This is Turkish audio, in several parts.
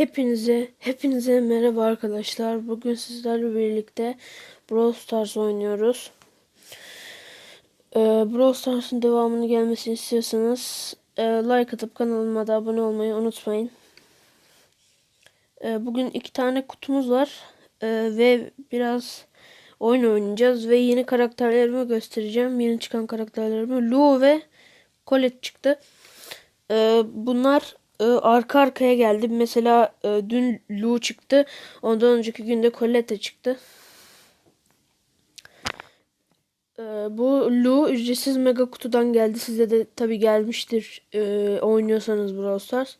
Hepinize, hepinize merhaba arkadaşlar. Bugün sizlerle birlikte Brawl Stars oynuyoruz. Ee, Brawl Stars'ın devamını gelmesini istiyorsanız e, like atıp kanalıma da abone olmayı unutmayın. Ee, bugün iki tane kutumuz var Ee, ve biraz oyun oynayacağız ve yeni karakterlerimi göstereceğim. Yeni çıkan karakterlerimi Lu ve Colette çıktı. Ee, bunlar e, arka arkaya geldi. Mesela e, dün Lu çıktı. Ondan önceki günde Colette çıktı. Ee, bu Lu ücretsiz mega kutudan geldi. Size de tabi gelmiştir e, oynuyorsanız Brawl Stars.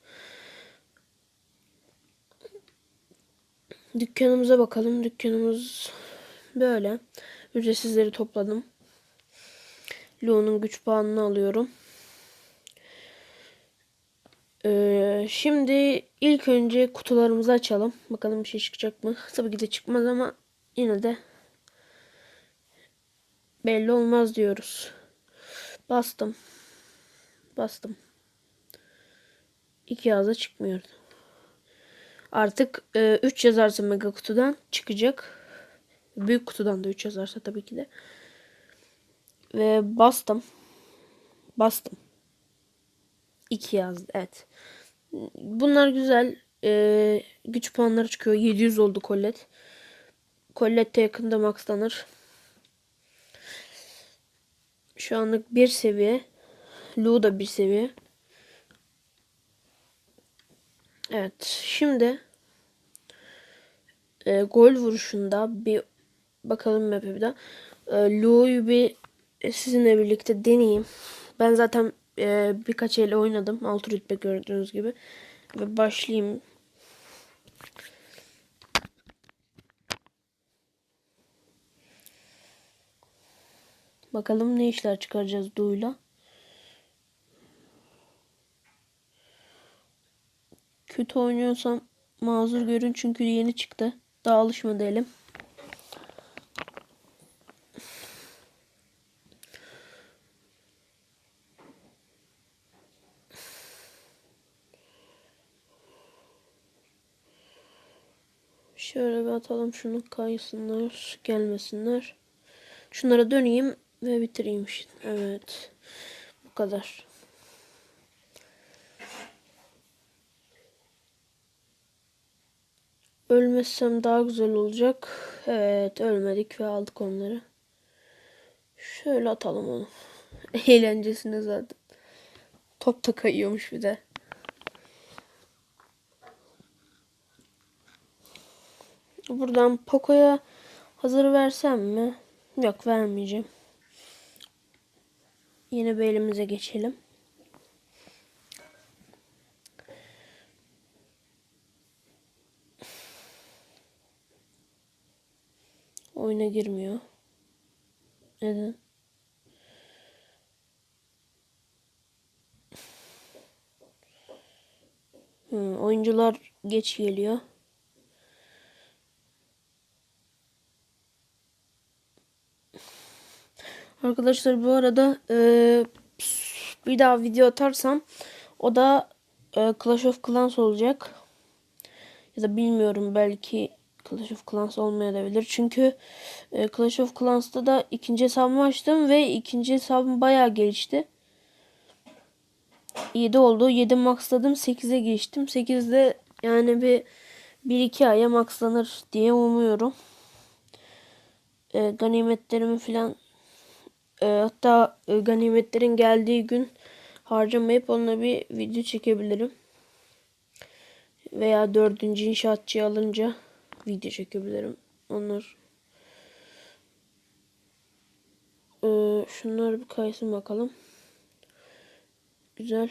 Dükkanımıza bakalım. Dükkanımız böyle. Ücretsizleri topladım. Lu'nun güç puanını alıyorum. Ee, şimdi ilk önce kutularımızı açalım. Bakalım bir şey çıkacak mı? Tabii ki de çıkmaz ama yine de belli olmaz diyoruz. Bastım. Bastım. İki yazda çıkmıyor. Artık 3 yazarsa mega kutudan çıkacak. Büyük kutudan da 3 yazarsa tabii ki de. Ve bastım. Bastım. 2 yazdı. Evet. Bunlar güzel. Ee, güç puanları çıkıyor. 700 oldu Colette. Colette yakında maxlanır. Şu anlık bir seviye. Lu da bir seviye. Evet. Şimdi e, gol vuruşunda bir bakalım map'e bir daha. E, Lu'yu bir sizinle birlikte deneyeyim. Ben zaten e, birkaç el oynadım. Altı rütbe gördüğünüz gibi. Ve başlayayım. Bakalım ne işler çıkaracağız Du'yla. Kötü oynuyorsam mazur görün çünkü yeni çıktı. Daha alışmadı elim. Şöyle atalım şunu kaysınlar, gelmesinler. Şunlara döneyim ve bitireyim işte. Evet. Bu kadar. Ölmezsem daha güzel olacak. Evet ölmedik ve aldık onları. Şöyle atalım onu. Eğlencesine zaten. Top da kayıyormuş bir de. Buradan Poco'ya hazır versem mi? Yok vermeyeceğim. Yine bir geçelim. Oyuna girmiyor. Neden? Hmm, oyuncular geç geliyor. Arkadaşlar bu arada e, bir daha video atarsam o da e, Clash of Clans olacak. Ya da bilmiyorum belki Clash of Clans olmayabilir. Çünkü e, Clash of Clans'ta da ikinci hesabımı açtım ve ikinci hesabım bayağı gelişti. 7 oldu. 7 maxladım. 8'e geçtim. 8'de yani bir 1-2 aya maxlanır diye umuyorum. E, ganimetlerimi falan e, hatta e, ganimetlerin geldiği gün harcamayıp onunla bir video çekebilirim. Veya dördüncü inşaatçı alınca video çekebilirim. Onlar ee, şunlar bir kaysın bakalım. Güzel.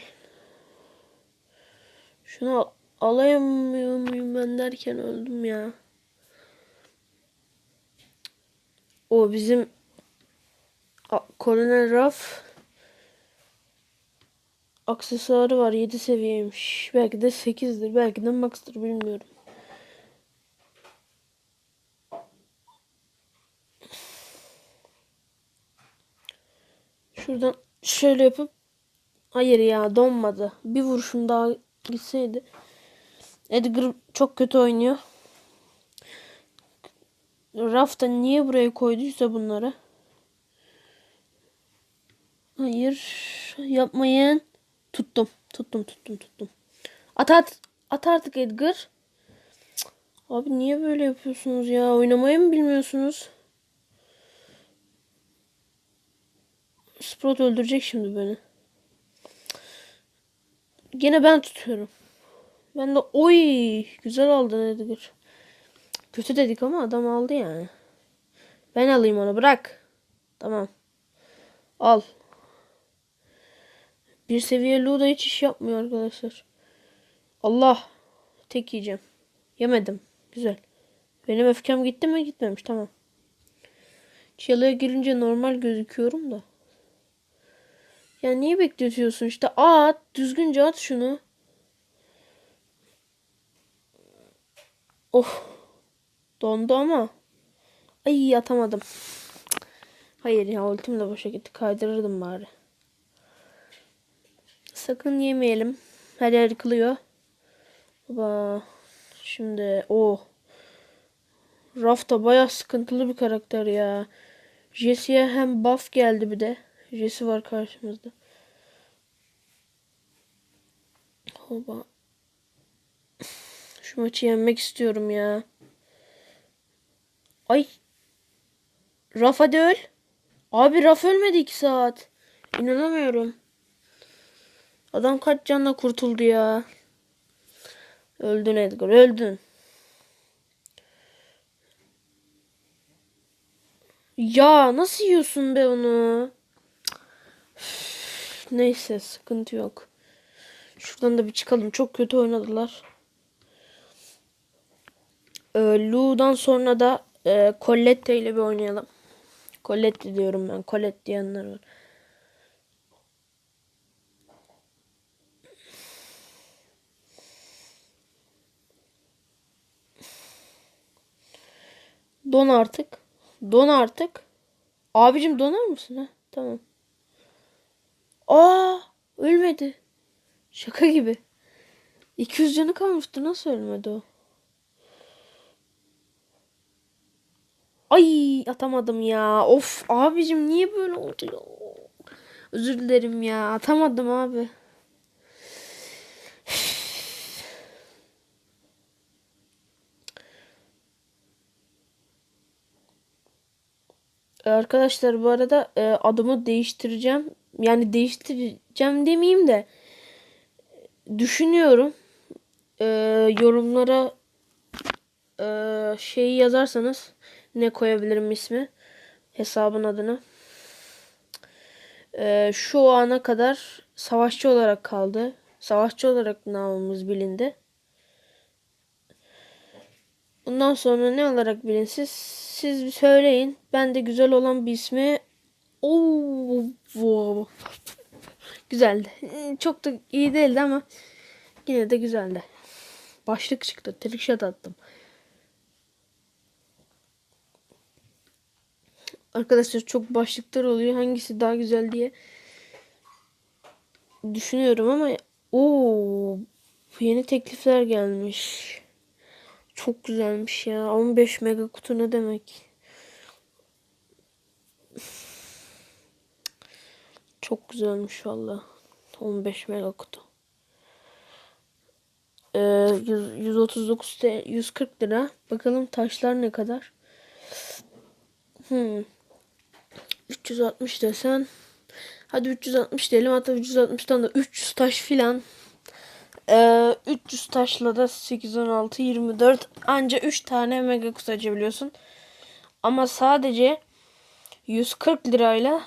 Şunu al alayamıyor muyum ben derken öldüm ya. O bizim Kolonel Raf aksesuarı var 7 seviyeymiş. Belki de 8'dir. Belki de max'tır bilmiyorum. Şuradan şöyle yapıp hayır ya donmadı. Bir vuruşum daha gitseydi Edgar çok kötü oynuyor. Rafta niye buraya koyduysa bunları. Hayır. Yapmayın. Tuttum. Tuttum tuttum tuttum. At at. At artık Edgar. Cık. Abi niye böyle yapıyorsunuz ya? Oynamayı mı bilmiyorsunuz? Sprout öldürecek şimdi beni. Gene ben tutuyorum. Ben de oy güzel aldın Edgar. Kötü dedik ama adam aldı yani. Ben alayım onu bırak. Tamam. Al. Bir seviye Luda hiç iş yapmıyor arkadaşlar. Allah. Tek yiyeceğim. Yemedim. Güzel. Benim öfkem gitti mi? Gitmemiş. Tamam. Çalıya girince normal gözüküyorum da. Ya niye bekletiyorsun işte? At. Düzgünce at şunu. Of. Dondu ama. Ay atamadım. Hayır ya ultim de boşa gitti. Kaydırırdım bari. Sakın yemeyelim. Her yer yıkılıyor. Baba. Şimdi o. Raf da baya sıkıntılı bir karakter ya. Jesse'ye hem buff geldi bir de. Jesse var karşımızda. Hoba. Şu maçı yenmek istiyorum ya. Ay. Raf hadi öl. Abi Raf ölmedi 2 saat. İnanamıyorum. Adam kaç canla kurtuldu ya. Öldün Edgar öldün. Ya nasıl yiyorsun be onu? Üf, Neyse sıkıntı yok. Şuradan da bir çıkalım. Çok kötü oynadılar. Ee, Lu'dan sonra da e, Colette ile bir oynayalım. Colette diyorum ben. Colette diyenler var. Don artık. Don artık. Abicim donar mısın ha? Tamam. Aa, ölmedi. Şaka gibi. 200 canı kalmıştı. Nasıl ölmedi o? Ay atamadım ya. Of abicim niye böyle oldu ya? Özür dilerim ya. Atamadım abi. Arkadaşlar bu arada e, adımı değiştireceğim. Yani değiştireceğim demeyeyim de düşünüyorum. E, yorumlara e, şeyi yazarsanız ne koyabilirim ismi hesabın adını. E, şu ana kadar savaşçı olarak kaldı. Savaşçı olarak namımız bilindi. Bundan sonra ne olarak bilinsiz? Siz bir söyleyin. Ben de güzel olan bir ismi Oo, wow. Güzeldi. Çok da iyi değildi ama yine de güzeldi. Başlık çıktı. Trickshot attım. Arkadaşlar çok başlıklar oluyor. Hangisi daha güzel diye düşünüyorum ama o yeni teklifler gelmiş. Çok güzelmiş ya. 15 mega kutu ne demek? Çok güzelmiş valla. 15 mega kutu. Ee, 100, 139 TL, 140 lira. Bakalım taşlar ne kadar? Hmm. 360 desen. Hadi 360 diyelim. Hatta 360'tan da 300 taş filan. Ee, 300 taşla da 8, 16, 24 anca 3 tane mega kutu açabiliyorsun. Ama sadece 140 lirayla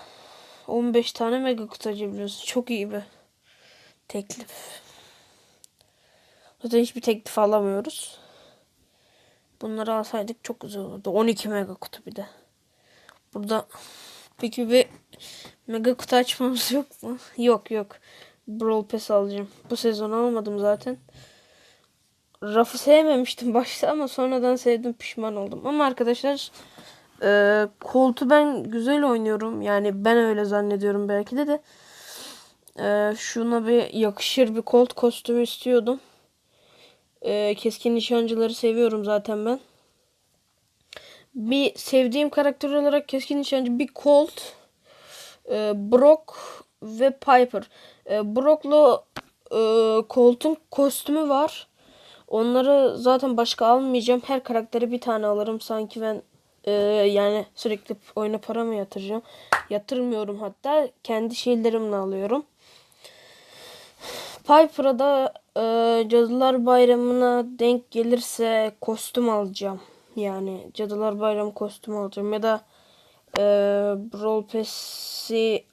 15 tane mega kutu açabiliyorsun. Çok iyi bir teklif. Zaten hiçbir teklif alamıyoruz. Bunları alsaydık çok güzel olurdu. 12 mega kutu bir de. Burada peki bir mega kutu açmamız yok mu? Yok yok. Brawl Pass alacağım. Bu sezon almadım zaten. Raf'ı sevmemiştim başta ama sonradan sevdim pişman oldum. Ama arkadaşlar e, Colt'u ben güzel oynuyorum. Yani ben öyle zannediyorum belki de de. E, şuna bir yakışır bir Colt kostümü istiyordum. Ee, keskin nişancıları seviyorum zaten ben. Bir sevdiğim karakter olarak keskin nişancı bir Colt, e, Brock ve Piper. E, Brock'la e, Colt'un kostümü var. Onları zaten başka almayacağım. Her karakteri bir tane alırım. Sanki ben e, yani sürekli oyuna para mı yatıracağım? Yatırmıyorum hatta. Kendi şeylerimle alıyorum. Piper'a da e, Cadılar Bayramı'na denk gelirse kostüm alacağım. Yani Cadılar Bayramı kostümü alacağım. Ya da e, Brawl Pass'i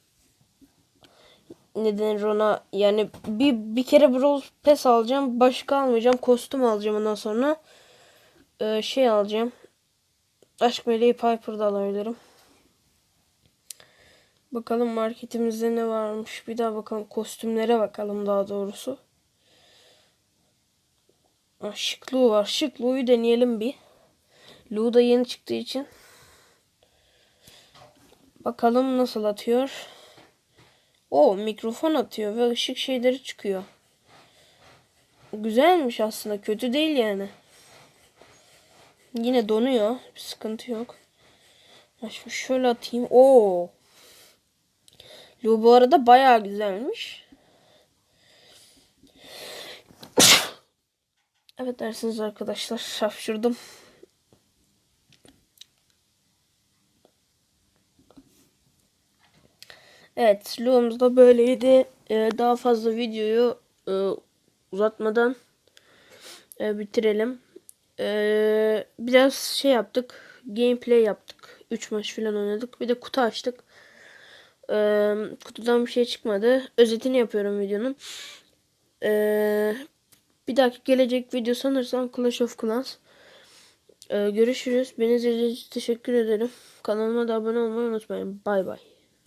ne denir ona yani bir, bir kere Brawl Pass alacağım. Başka almayacağım. Kostüm alacağım ondan sonra. E, şey alacağım. Aşk Meleği Piper'da alabilirim. Bakalım marketimizde ne varmış. Bir daha bakalım kostümlere bakalım daha doğrusu. Ah, şık Lu var. Şık Lu'yu deneyelim bir. Lu da yeni çıktığı için. Bakalım nasıl atıyor. O mikrofon atıyor ve ışık şeyleri çıkıyor. Güzelmiş aslında. Kötü değil yani. Yine donuyor. Bir sıkıntı yok. Şimdi şöyle atayım. Oo. Lu bu arada bayağı güzelmiş. Evet dersiniz arkadaşlar. Şapşırdım. Evet, Lu'muz da böyleydi. Ee, daha fazla videoyu e, uzatmadan e, bitirelim. Ee, biraz şey yaptık. Gameplay yaptık. 3 maç falan oynadık. Bir de kutu açtık. Ee, kutudan bir şey çıkmadı. Özetini yapıyorum videonun. Ee, bir dahaki gelecek video sanırsam Clash of Clans. Ee, görüşürüz. Beni izlediğiniz için teşekkür ederim. Kanalıma da abone olmayı unutmayın. Bay bay.